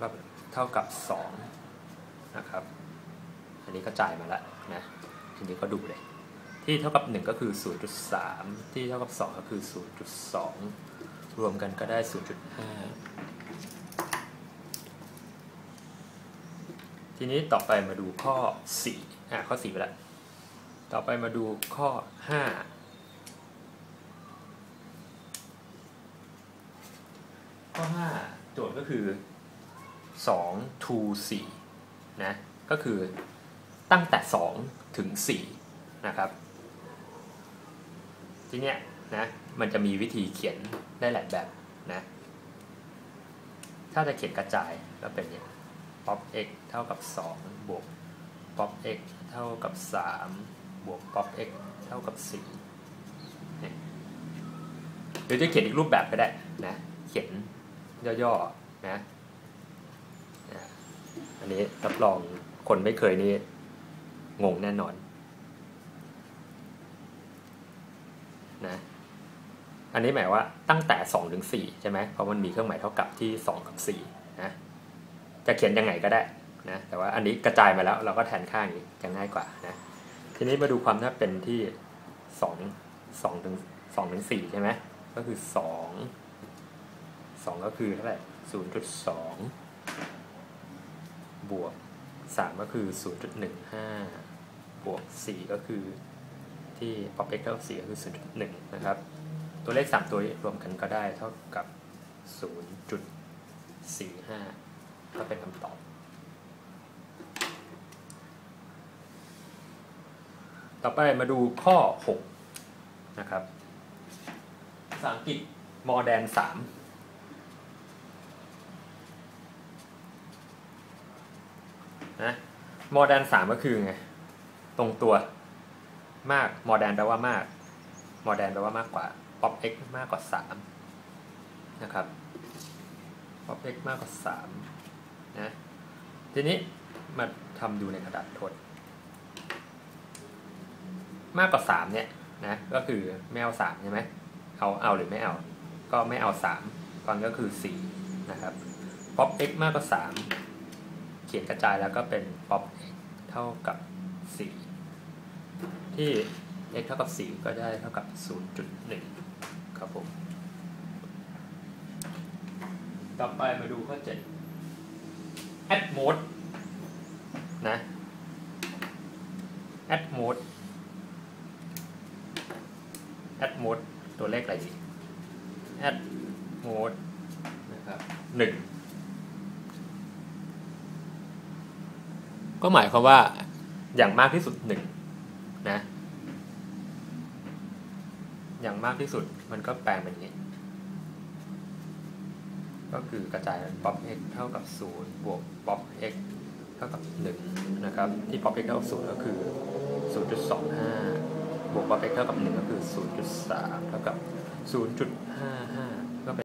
ก็เท่ากับ2นะครับ อันนี้ก็จ่ายมาแล้วนะ ทีนี้ก็ดูเลย ที่เท่ากับ 1 ก็คือ 0.3 ที่เท่ากับ 2 ก็คือ 0.2 รวมกันก็ได้ 0.5 ทีนี้ต่อไปมาดูข้อ 4 อะข้อ 4 ไปแล้ว ต่อไปมาดูข้อ 5ข้อ5โจทย์ก็คือ 2 to 4นะก็คือตั้งแต่ 2 ถึง 4 นะครับ ทีเนี้ยนะมันจะมีวิธีเขียนได้หลายแบบนะถ้าจะเขียนกระจายก็เป็นเนี่ย pop x เท่ากับ 2 บวก pop x เท่ากับ 3 บวก pop x เท่ากับ4เนี่ยหรือจะเขียนอีกรูปแบบก็ได้นะ เขียนย่อๆนะ อันนี้รับรองคนไม่เคยนี่งงแน่นอนนะอันนี้หมายว่าตั้งแต่2ถึง4ใช่ไหมเพราะมันมีเครื่องหมายเท่ากับที่ 2 กับ4นะจะเขียนยังไงก็ได้นะแต่ว่าอันนี้กระจายมาแล้วเราก็แทนค่าอย่างนี้จะง่ายกว่านะทีนี้มาดูความน่าเป็นที่ 2 2ถึง2ถึง4ใช่ไหมก็คือ 2 2 ก็คือเท่าไหร่0.2 บวก 3 ก็คือ 0.15 บวก 4 ก็คือที่ pop x เท่ากับ4ก็คือ 0.1 นะครับ ตัวเลข 3 ตัวรวมกันก็ได้เท่ากับ 0.45 ก็เป็นคำตอบ ต่อไปมาดูข้อ 6 นะครับภาษาอังกฤษ modern 3 นะ modern 3ก็คือไงตรงตัวมาก modern แปลว่ามาก modern แปลว่ามากกว่า pop x มากกว่า3นะครับ pop x มากกว่า3นะทีนี้มาทำดูในกระดาษทด มากกว่า3เนี่ยนะก็คือไม่เอา3ใช่ไหมเอาเอาหรือไม่เอา ก็ไม่เอา3ตอนก็คือ4นะครับ pop x มากกว่า3เขียนกระจายแล้วก็เป็น pop x เท่ากับ 4 ที่ x เท่ากับ 4 ก็ได้เท่ากับ 0.1 ครับผม ต่อไปมาดูข้อ 7 add mode นะ add mode add mode ตัวเลขอะไรดี add mode นะครับ1 ก็หมายความว่าอย่างมากที่สุดหนึ่งนะ อย่างมากที่สุดมันก็แปลงเป็นอย่างนี้ ก็คือกระจาย pop x เท่ากับ 0 บวก pop x เท่ากับ 1 นะครับ ที่ pop x เท่ากับ 0 ก็คือ 0.25 บวก pop x เท่ากับ 1 ก็คือ 0.3 เท่ากับ 0.55